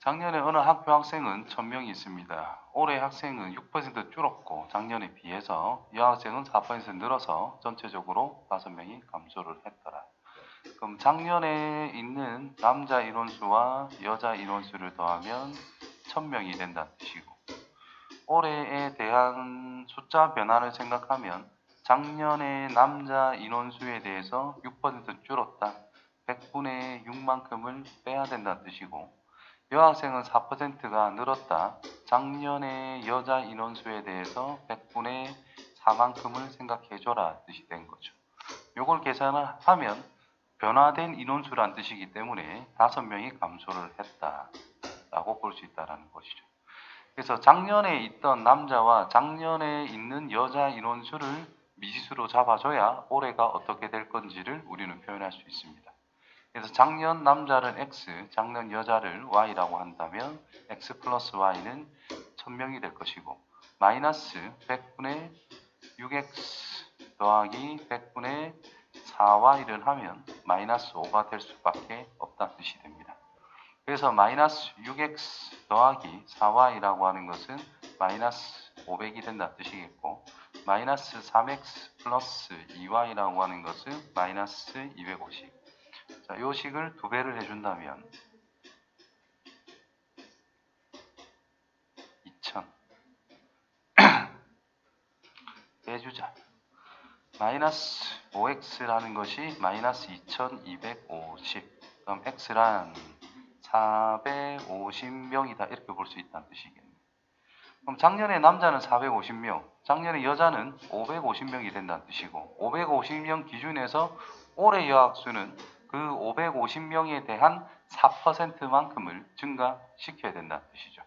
작년에 어느 학교 학생은 1000명이 있습니다. 올해 학생은 6% 줄었고 작년에 비해서 여학생은 4% 늘어서 전체적으로 5명이 감소를 했더라. 그럼 작년에 있는 남자 인원수와 여자 인원수를 더하면 1000명이 된다는 뜻이고 올해에 대한 숫자 변화를 생각하면 작년에 남자 인원수에 대해서 6% 줄었다. 100분의 6만큼을 빼야 된다는 뜻이고 여학생은 4%가 늘었다. 작년에 여자 인원수에 대해서 100분의 4만큼을 생각해줘라 뜻이 된 거죠. 요걸 계산을 하면 변화된 인원수란 뜻이기 때문에 5명이 감소를 했다 라고 볼 수 있다는 것이죠. 그래서 작년에 있던 남자와 작년에 있는 여자 인원수를 미지수로 잡아줘야 올해가 어떻게 될 건지를 우리는 표현할 수 있습니다. 그래서 작년 남자를 x, 작년 여자를 y라고 한다면 x 플러스 y는 1000명이 될 것이고 마이너스 100분의 6x 더하기 100분의 4y를 하면 마이너스 5가 될 수밖에 없다는 뜻이 됩니다. 그래서 마이너스 6x 더하기 4y라고 하는 것은 마이너스 500이 된다는 뜻이겠고 마이너스 3x 플러스 2y라고 하는 것은 마이너스 250 자, 이 식을 두 배를 해준다면 2000 빼주자. 마이너스 5x라는 것이 마이너스 2250 그럼 x란 450명이다. 이렇게 볼 수 있다는 뜻이겠네요 그럼 작년에 남자는 450명 작년에 여자는 550명이 된다는 뜻이고 550명 기준에서 올해 여학수는 그 550명에 대한 4%만큼을 증가시켜야 된다는 뜻이죠.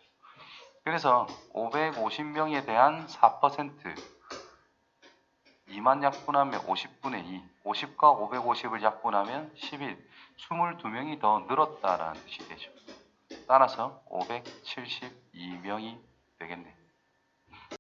그래서 550명에 대한 4% 2만 약분하면 50분의 2, 50과 550을 약분하면 11, 22명이 더 늘었다라는 뜻이 되죠. 따라서 572명이 되겠네.